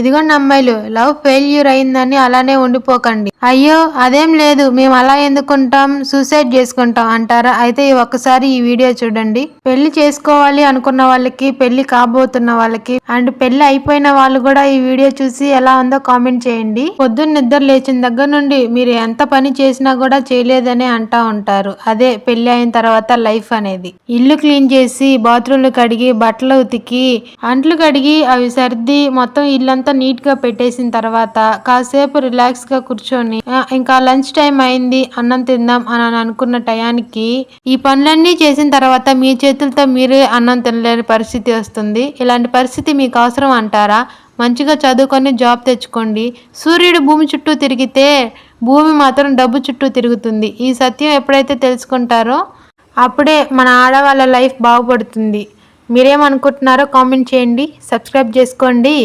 ఇదిగోండి అమ్మాయిలు love failure అయిందని అలానే ఉండిపోకండి. అయ్యో అదేం లేదు. మేము అలా ఎందుకుంటాం? సూసైడ్ చేసుకుంటాం అంటారా? అయితే ఈ ఒక్కసారి ఈ వీడియో చూడండి. పెళ్ళి చేసుకోవాలి అనుకున్న వాళ్ళకి పెళ్ళి కాబోతున్న వాళ్ళకి అండ్ పెళ్ళి అయిపోయిన వాళ్ళు కూడా ఈ వీడియో చూసి ఎలా ఉందో కామెంట్ చేయండి. పొద్దున్న నిద్ర లేచిన దగ్గర నుండి మీరు ఎంత పని చేసినా కూడా చేయలేదని అంటా ఉంటారు. అదే పెళ్ళి అయిన తర్వాత లైఫ్ అనేది. ఇల్లు క్లీన్ చేసి బాత్రూమ్లు కడిగి బట్టలు ఉతికి అంట్లు కడిగి అవి సర్ది మొత్తం ఇల్లంతా నీట్గా పెట్టేసిన తర్వాత కాసేపు రిలాక్స్గా కూర్చొని "ఆ, ఇంకా లంచ్ టైం అయింది అన్నం తిందాం అని అని అనుకున్న టయానికి ఈ పనులన్నీ చేసిన తర్వాత మీ చేతులతో మీరే అన్నం తినలేని పరిస్థితి వస్తుంది. ఇలాంటి పరిస్థితి మీకు అవసరం అంటారా? మంచిగా చదువుకొని జాబ్ తెచ్చుకోండి. సూర్యుడు భూమి చుట్టూ తిరిగితే భూమి మాత్రం డబ్బు చుట్టూ తిరుగుతుంది. ఈ సత్యం ఎప్పుడైతే తెలుసుకుంటారో అప్పుడే మన ఆడవాళ్ళ లైఫ్ బాగుపడుతుంది. మీరేమనుకుంటున్నారో కామెంట్ చేయండి. సబ్స్క్రైబ్ చేసుకోండి.